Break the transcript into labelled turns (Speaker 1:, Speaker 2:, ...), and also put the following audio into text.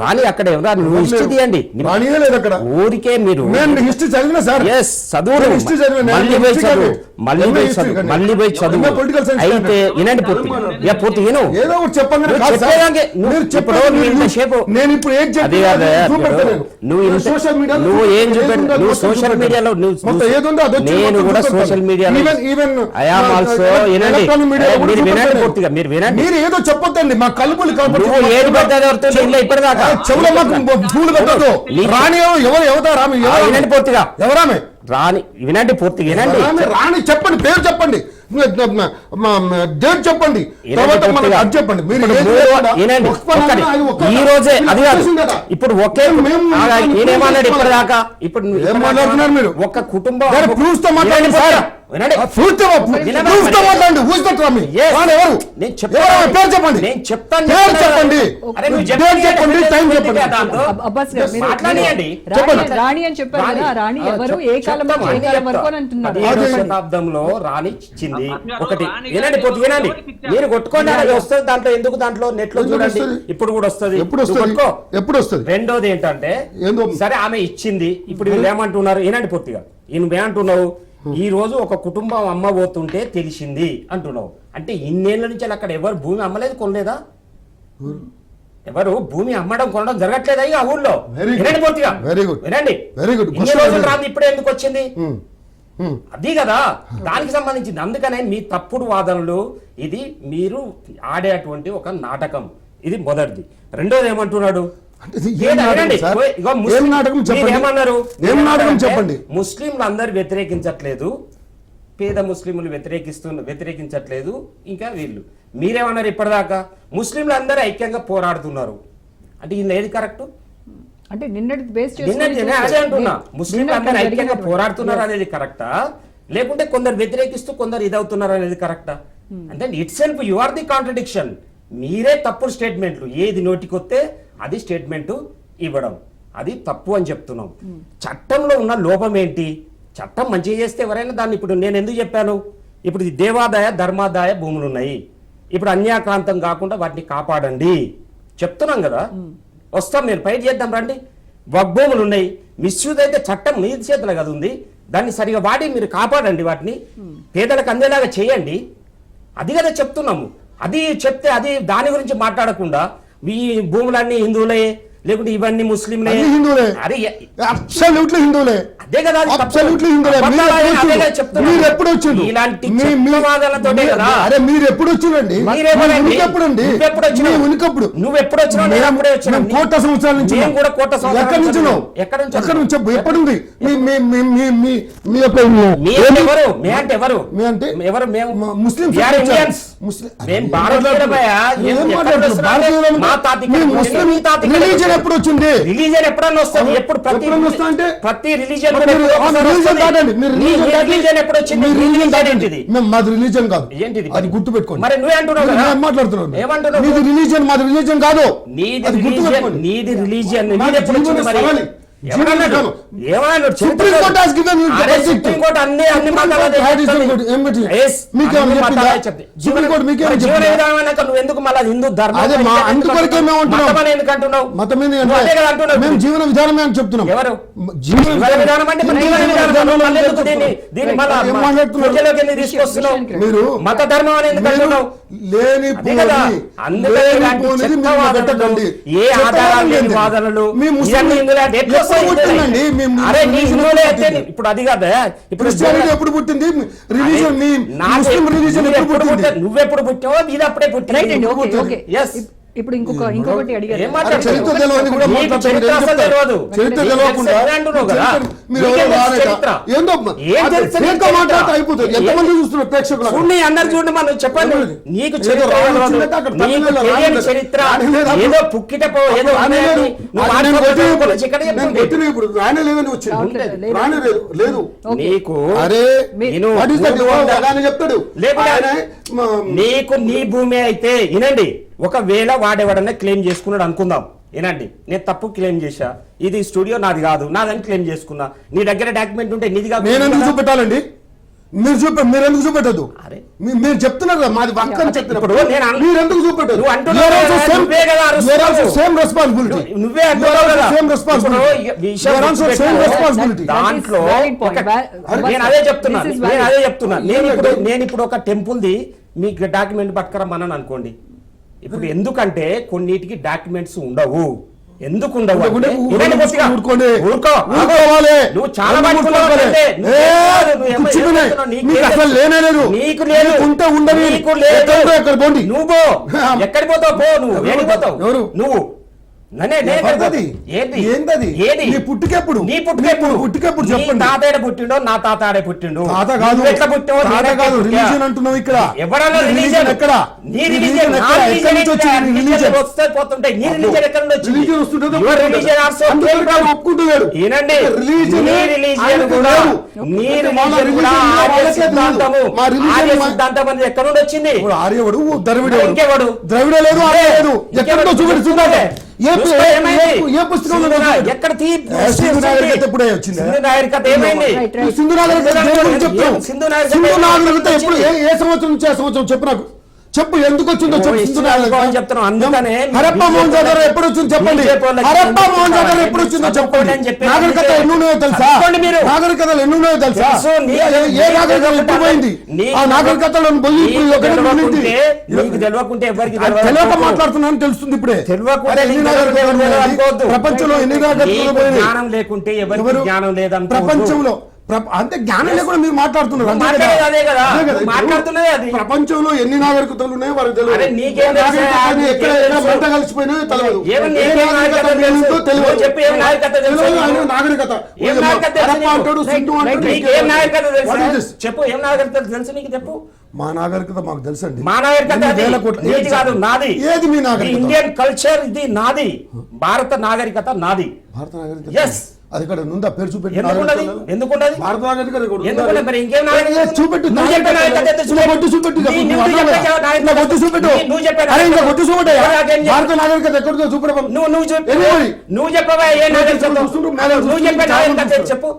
Speaker 1: రాని అక్కడ ఎవరా నువ్వు హిస్టరీ తీయండి.
Speaker 2: రానియే లేదు అక్కడ.
Speaker 1: ఊరికే మీరు
Speaker 2: నేను హిస్టరీ చదివిన సార్.
Speaker 1: ఎస్ చదువు. మళ్ళీ పోయి చదువు. మళ్ళీ పోయి చదువు. మళ్ళీ పోయి చదువు. అయితే. వినండి పూర్తి. ఇక పూర్తి విను.
Speaker 2: ఏదో ఒకటి చెప్పండి.
Speaker 1: నువ్వు
Speaker 2: చెప్పండి, నేను ఇప్పుడు ఏం
Speaker 1: అది కాదు. నువ్వు
Speaker 2: సోషల్ మీడియాలో
Speaker 1: నువ్వు ఏం చూపెట్టు నువ్వు సోషల్. మీడియాలో. నువ్వు నేను కూడా. సోషల్ మీడియాలో
Speaker 2: ఈవెన్
Speaker 1: ఆల్సో వినండి. మీరు వినండి. పూర్తిగా మీరు వినండి.
Speaker 2: మీరు ఏదో చెప్పొద్దండి. మా కలుపులు కలుపు
Speaker 1: నువ్వు ఏది ఇంట్లో ఇప్పటిదాకా.
Speaker 2: చెవులో మాకు పూలు పెట్టదు రాని ఎవరు? ఎవరు?
Speaker 1: వినండి పూర్తిగా.
Speaker 2: ఎవరామె?
Speaker 1: రాని వినండి పూర్తిగా వినండి.
Speaker 2: రాని రాని చెప్పండి పేరు చెప్పండి. డేట్ చెప్పండి. తర్వాత. అది చెప్పండి. మీరు
Speaker 1: ఈ రోజే అది కాదు. ఇప్పుడు ఒకే నేనేమన్నాడు ఇప్పటిదాకా? ఇప్పుడు
Speaker 2: ఏం
Speaker 1: ఇప్పటిదాకా
Speaker 2: మాట్లాడుతున్నారు మీరు?
Speaker 1: ఒక్క కుటుంబం
Speaker 2: తో మాట్లాడండి
Speaker 1: వినండి
Speaker 2: సార్.
Speaker 1: వినండి.
Speaker 2: మాట్లాడండి ఎవరు?
Speaker 1: నేను చెప్తాను.
Speaker 2: పేరు చెప్పండి.
Speaker 1: నేను చెప్తాను
Speaker 2: పేరు. చెప్పండి.
Speaker 1: చెప్పండి,
Speaker 2: టైం
Speaker 1: చెప్పండి.
Speaker 3: అబ్బాస్ గారు
Speaker 1: మాట్లాడియండి.
Speaker 3: రాణి-
Speaker 2: చెప్పండి.
Speaker 3: రాణి అని చెప్పారు
Speaker 1: రాణి.
Speaker 3: కదా రాణి.
Speaker 1: ఆ,
Speaker 3: ఎవరు?
Speaker 1: చెప్-
Speaker 3: ఏ కాలం నుంచి
Speaker 1: చెప్తామా?
Speaker 3: ఏ కాలం వరకు
Speaker 1: చెప్తా.
Speaker 3: అని అంటున్నారు?
Speaker 1: పదిహేడవ
Speaker 2: అదే.
Speaker 1: శతాబ్దంలో రాణి ఇచ్చింది ఒకటి. వినండి పొద్దు వినండి? మీరు కొట్టుకోండి అది వస్తుంది దాంట్లో ఎందుకు దాంట్లో?
Speaker 2: నెట్లో
Speaker 1: చూడండి? ఇప్పుడు కూడా వస్తుంది.
Speaker 2: ఎప్పుడు వస్తుంది. ఎప్పుడు వస్తుంది?
Speaker 1: రెండోది ఏంటంటే? సరే ఆమె ఇచ్చింది. ఇప్పుడు వీళ్ళు ఏమంటున్నారు? వినండి పూర్తిగా. ఈయన ఏమంటున్నావు? ఈ రోజు ఒక కుటుంబం అమ్మ పోతుంటే తెలిసింది అంటున్నావు. అంటే ఇన్నేళ్ళ నుంచి అక్కడ ఎవరు భూమి అమ్మలేదు కొనలేదా? ఎవరు భూమి అమ్మడం కొనడం జరగట్లేదా ఇక ఆ ఊళ్ళో. వినండి పూర్తిగా. వినండి. ఇన్ని
Speaker 2: Question
Speaker 1: రోజులు
Speaker 2: very-
Speaker 1: రాదు ఇప్పుడే ఎందుకు వచ్చింది?
Speaker 2: Hmm. Hmm.
Speaker 1: అది కదా. దానికి సంబంధించింది. అందుకనే మీ తప్పుడు వాదనలు ఇది మీరు ఆడేటువంటి ఒక నాటకం. ఇది మొదటిది. రెండోది ఏమంటున్నాడు?
Speaker 2: చెప్పండి.
Speaker 1: మీరు ఏమన్నారు?
Speaker 2: ఏం నాటకం
Speaker 1: ఏమన్నారంటే,
Speaker 2: చెప్పండి.
Speaker 1: ముస్లింలు అందరు వ్యతిరేకించట్లేదు పేద ముస్లింలు వ్యతిరేకిస్తున్న వ్యతిరేకించట్లేదు ఇంకా వీళ్ళు. మీరేమన్నారు ఇప్పటిదాకా? ముస్లింలు అందరూ ఐక్యంగా పోరాడుతున్నారు. అంటే ఇది ఏది కరెక్ట్?
Speaker 3: అంటే నిన్నటి బేస్
Speaker 1: అదే అంటున్నా. ముస్లింలు అందరూ ఐక్యంగా పోరాడుతున్నారు అనేది కరెక్టా? లేకుంటే కొందరు వ్యతిరేకిస్తూ కొందరు ఇదవుతున్నారు అనేది కరెక్టా? అంటే itself you are the contradiction. మీరే తప్పుడు స్టేట్మెంట్లు. ఏది నోటికొస్తే అది స్టేట్మెంట్ ఇవ్వడం. అది తప్పు అని చెప్తున్నాం. చట్టంలో ఉన్న లోపం ఏంటి? చట్టం మంచిగా చేస్తే ఎవరైనా దాన్ని ఇప్పుడు నేను ఎందుకు చెప్పాను? ఇప్పుడు దేవాదాయ ధర్మాదాయ భూములు ఉన్నాయి ఇప్పుడు అన్యాక్రాంతం కాకుండా వాటిని కాపాడండి. చెప్తున్నాం కదా? వస్తాం నేను ఫైట్ చేద్దాం రండి. వగ్భూములు ఉన్నాయి మిస్యూజ్ అయితే చట్టం మీ చేతిలో కదా ఉంది. దాన్ని సరిగా వాడి మీరు కాపాడండి వాటిని. పేదలకు అందేలాగా చేయండి. అది కదా చెప్తున్నాము. అది చెప్తే అది దాని గురించి మాట్లాడకుండా ఈ భూములన్నీ హిందువులే లేకుంటే ఇవన్నీ ముస్లింలే
Speaker 2: హిందువులే.
Speaker 1: ఎ-
Speaker 2: అబ్సల్యూట్లీ హిందువులే
Speaker 1: అదే కదా అది.
Speaker 2: అబ్సల్యూట్లీ హిందువులే మీరు ఎప్పుడు
Speaker 1: అదే
Speaker 2: ఎప్పుడు వచ్చిండ్రు?
Speaker 1: ఇలాంటి
Speaker 2: మీ-
Speaker 1: కదా.
Speaker 2: అరే మీరు ఎప్పుడు వచ్చిండండి
Speaker 1: వచ్చినావు?
Speaker 2: మీ ఉనికప్పుడు
Speaker 1: నువ్వు ఎప్పుడు వచ్చినావు? నేను అప్పుడే వచ్చినాను.
Speaker 2: మేము కోట సంవత్సరాల నుంచి ఉన్నాం.
Speaker 1: కూడా కోట సంవత్సరాల
Speaker 2: ఎక్కడి నుంచి.
Speaker 1: ఎక్కడి నుంచి
Speaker 2: ఎక్కడి నుంచి ఎప్పుడు ఉంది మీ మీ మీ మీ మీ మీ యొక్క
Speaker 1: ఎవరు మీ అంటే ఎవరు
Speaker 2: మీ అంటే
Speaker 1: ఎవరు మేము
Speaker 2: మ- ముస్లిమ్స్
Speaker 1: We are
Speaker 2: వచ్చారు.
Speaker 1: Indians.
Speaker 2: ముస్లిం-
Speaker 1: మేము భారతీయులమయ్యా. మా తాత
Speaker 2: ముస్లిం
Speaker 1: తాత వచ్చాడు.
Speaker 2: ఎప్పుడు వచ్చింది?
Speaker 1: రిలీజియన్ ఎప్పుడన్నా వస్తుంది? ఎప్పుడు ప్రతి
Speaker 2: అంటే?
Speaker 1: ప్రతి రిలీజియన్
Speaker 2: రిలీజన్ దాటండి మీరు రిలీజన్ దాటి
Speaker 1: రిలీజియన్ ఎప్పుడు వచ్చింది? రిలీజియన్
Speaker 2: దాటండి.
Speaker 1: ఏంటిది?
Speaker 2: మేము మాది రిలీజన్ కాదు.
Speaker 1: ఏంటిది?
Speaker 2: అది గుర్తు పెట్టుకోండి
Speaker 1: మరి నువ్వే అంటున్నావు కదా?
Speaker 2: ఏం మాట్లాడుతున్నారు
Speaker 1: ఏమంటున్నావు?
Speaker 2: మీది రిలీజన్ మాది రిలీజన్ కాదు.
Speaker 1: నీది రిలీజియన్ నీది రిలీజియన్ నీది ఎప్పుడు వచ్చింది మరి? ఎందుకు మళ్ళీ హిందూ ధర్మం
Speaker 2: అందుకొరకే? మేము అంటున్నాం.
Speaker 1: మతం
Speaker 2: మేము జీవన విధానమే అని చెప్తున్నాం.
Speaker 1: ఎవరు?
Speaker 2: జీవన
Speaker 1: విధానం అంటే దీన్ని మళ్ళా
Speaker 2: మీరు
Speaker 1: మత ధర్మం అని ఎందుకు
Speaker 2: లేని
Speaker 1: అందుకని ఏ ఆధారాలు లేని వాదనలు
Speaker 2: మీ ముస్లిం
Speaker 1: వస్తాయి
Speaker 2: పుట్టిందండి.
Speaker 1: ఇప్పుడు అది కాదా. ఇప్పుడు
Speaker 2: క్రిస్టియానిటీ ఎప్పుడు పుట్టింది? రిలీజన్ ముస్లిం రిలీజన్ ఎప్పుడు పుట్టింది?
Speaker 1: నువ్వెప్పుడు పుట్టావో ఇది అప్పుడే
Speaker 3: రైట్ అండి ఓకే
Speaker 1: పుట్టింది.
Speaker 3: ఇప్పుడు ఇంకొక ఇంకొకటి అడిగారు?
Speaker 2: చరిత్ర కూడా మాట్లాడుతున్నారు.
Speaker 1: చరిత్ర
Speaker 2: తెలియకుండా మీరు? ఏందో
Speaker 1: చరిత్ర?
Speaker 2: మాట్లాడితే అయిపోతుంది. ఎంతమంది చూస్తున్నారు ప్రేక్షకులు?
Speaker 1: చూడండి అందరు చూడండి మనం చెప్పండి? నీకు చరిత్ర. ఏదో పుక్కిట పో ఏదో
Speaker 2: రాని లేదు. ఇప్పుడు- లేదని వచ్చింది
Speaker 3: లేదు.
Speaker 1: నీకు
Speaker 2: అరే
Speaker 1: నేను
Speaker 2: చెప్తాడు.
Speaker 1: నీకు నీ భూమి అయితే వినండి. ఒకవేళ వాడెవడన్నా క్లెయిమ్ చేసుకున్నాడు అనుకుందాం. వినండి నేను తప్పు క్లెయిమ్ చేశా? ఇది స్టూడియో నాది కాదు నాదని క్లెయిమ్ చేసుకున్నా. నీ దగ్గర డాక్యుమెంట్ ఉంటే నీది
Speaker 2: నేను ఎందుకు
Speaker 1: కాదు
Speaker 2: చూపెట్టాలండి? మీరు చూప మీరు ఎందుకు చూపెట్టదు
Speaker 1: అరే.
Speaker 2: మీ- మీరు చెప్తున్నారు కదా మాది వర్క్ అని చెప్తున్నప్పుడు
Speaker 1: నేను
Speaker 2: మీరు ఎందుకు చూపెట్టదు. సేమ్ రెస్పాన్సిబిలిటీ
Speaker 1: నువ్వు-.
Speaker 2: Same responsibility same. రెస్పాన్సిబిలిటీ
Speaker 1: దాంట్లో నేను అదే చెప్తున్నా.
Speaker 3: This is
Speaker 1: నేను. అదే చెప్తున్నా. నేను ఇప్పుడు. నేను ఇప్పుడు ఒక టెంపుల్ ది మీకు డాక్యుమెంట్ పట్టుకురమ్మని అనుకోండి. ఇప్పుడు ఎందుకంటే కొన్నిటికి డాక్యుమెంట్స్ ఉండవు. ఎందుకు ఉండవు. నువ్వు చాలా నీకేం
Speaker 2: అసలు.
Speaker 1: నీకు లేదు.
Speaker 2: నీకు ఉంటే ఉండని.
Speaker 1: నీకు లేదు.
Speaker 2: ఎక్కడ ఉంటే అక్కడ పోండి.
Speaker 1: నువ్వు ఎక్కడి పోతావు? పో నువ్వు? నువ్వు.
Speaker 2: పుట్టుకెప్పుడు?
Speaker 1: నీ పుట్టుకెప్పుడు?
Speaker 2: నీ పుట్టుకెప్పుడు?
Speaker 1: నీ
Speaker 2: చెప్పండి.
Speaker 1: తాతయ్య పుట్టిండో నా తాతాడే పుట్టిండు.
Speaker 2: తాత కాదు.
Speaker 1: ఎట్లా
Speaker 2: తాత కాదు అంటున్నావు ఇక్కడ. ఎక్కడ?
Speaker 1: నీ
Speaker 2: నుంచి వచ్చింది
Speaker 1: వస్తే నీ ఎక్కడ నుంచి వచ్చింది?
Speaker 2: వస్తుంటే ఒప్పుకుంటున్నాడు
Speaker 1: ఏనండి? నీ
Speaker 2: ఆయనకు
Speaker 1: కూడా
Speaker 2: లేదు.
Speaker 1: నీ ఆర్య సిద్ధాంతము.
Speaker 2: లేదు.
Speaker 1: ఆర్య సిద్ధాంతం అనేది ఎక్కడ నుండి వచ్చింది?
Speaker 2: ఇప్పుడు ఆర్యవడు ద్రవిడ
Speaker 1: ఇంకెవడు?
Speaker 2: ద్రవిడ లేదు ఆర్య లేదు. ఎక్కడో చూడాలి ఏ
Speaker 1: సింధు? ఎక్కడ
Speaker 2: నాగరికత ఎప్పుడే వచ్చింది?
Speaker 1: సింధు నాగరికత ఏమైంది?
Speaker 2: నాగరికత?
Speaker 1: ఏం సింధు నాగరికత ఎప్పుడు?
Speaker 2: సంవత్సరం నుంచి ఏ సంవత్సరం? చెప్పు నాకు. చెప్పు ఎందుకు వచ్చిందో
Speaker 1: ఓ,
Speaker 2: చెప్పు
Speaker 1: ఇచ్చిన
Speaker 2: సింధు నాగరికత.
Speaker 1: అనుభవం చెప్తున్నాం. అందుకనే
Speaker 2: హరప్ప మోహన్
Speaker 1: వాళ్ళకి-
Speaker 2: ఎప్పుడు వచ్చింది చెప్పండి హరప్ప మోహన్
Speaker 1: చెప్తారు?
Speaker 2: ఎప్పుడు వచ్చిందో చెప్పండి నాగరికత
Speaker 1: అందుకే-
Speaker 2: ఎన్ని ఉన్నాయో తెలుసా. నాగరికతలు ఎన్ని ఉన్నాయో తెలుసా ఏ- ఏ
Speaker 1: నీకు
Speaker 2: నాగరికత ఎప్పుడు పోయింది ఆ నాగరికతలను పోయి
Speaker 1: తెలియకుంటే ఎవరికి
Speaker 2: తెలియక మాట్లాడుతున్నాను తెలుస్తుంది ఇప్పుడే నాగరికతలు. ప్రపంచంలో ఎన్ని నాగరికతలు
Speaker 1: జ్ఞానం లేకుంటే ఎవరికి
Speaker 2: ఎవరు?
Speaker 1: జ్ఞానం లేదనుకోవద్దు.
Speaker 2: ప్రపంచంలో అంతే జ్ఞానం లేకుండా మీరు మాట్లాడుతున్నారు
Speaker 1: అదే కదా.
Speaker 2: అదే
Speaker 1: నువ్వు మాట్లాడుతున్నదే అది.
Speaker 2: ప్రపంచంలో ఎన్ని నాగరికతలు ఉన్నాయో వారికి తెలియదు
Speaker 1: తెలుసు?
Speaker 2: ఎక్కడ
Speaker 1: తెలుసు?
Speaker 2: మంట కలిసిపోయినాయో తెలియదు నాగరికత
Speaker 1: తెలుసు?
Speaker 2: తెలియదు
Speaker 1: చెప్పు ఏం నాగరికత తెలుసు? తెలుసు నీకు?
Speaker 2: అంటాడు సింధు అంటాడు
Speaker 1: తెలుసు? చెప్పు ఏం నాగరికత తెలుసు నీకు చెప్పు
Speaker 2: మా నాగరికత మాకు తెలుసండి
Speaker 1: మా నాగరికత నీది
Speaker 2: ఏది
Speaker 1: కాదు నాది
Speaker 2: ఏది మీ నాగరికత
Speaker 1: ఇండియన్ కల్చర్ ఇది నాది భారత నాగరికత నాది
Speaker 2: భారత నాగరికత
Speaker 1: Yes.
Speaker 2: అది ఇక్కడ ఉందా పేరు చూపెట్టి
Speaker 1: ఎందుకున్నది
Speaker 2: భారత నాగరికత చూపెట్టు
Speaker 1: చూపెట్టు?
Speaker 2: ఒట్టు చూపెట్టు. ఒట్టు చూపెట్టు అరే ఇంకా. ఒట్టు
Speaker 1: చెప్పు?
Speaker 2: భారత నాగరికత ఎక్కడిదో చూపెట్టమా
Speaker 1: నువ్వు నువ్వు చెప్పు. నువ్వు చెప్పవా? ఏ నాగరికత? నువ్వు చెప్పే నాగరికత చెప్పు?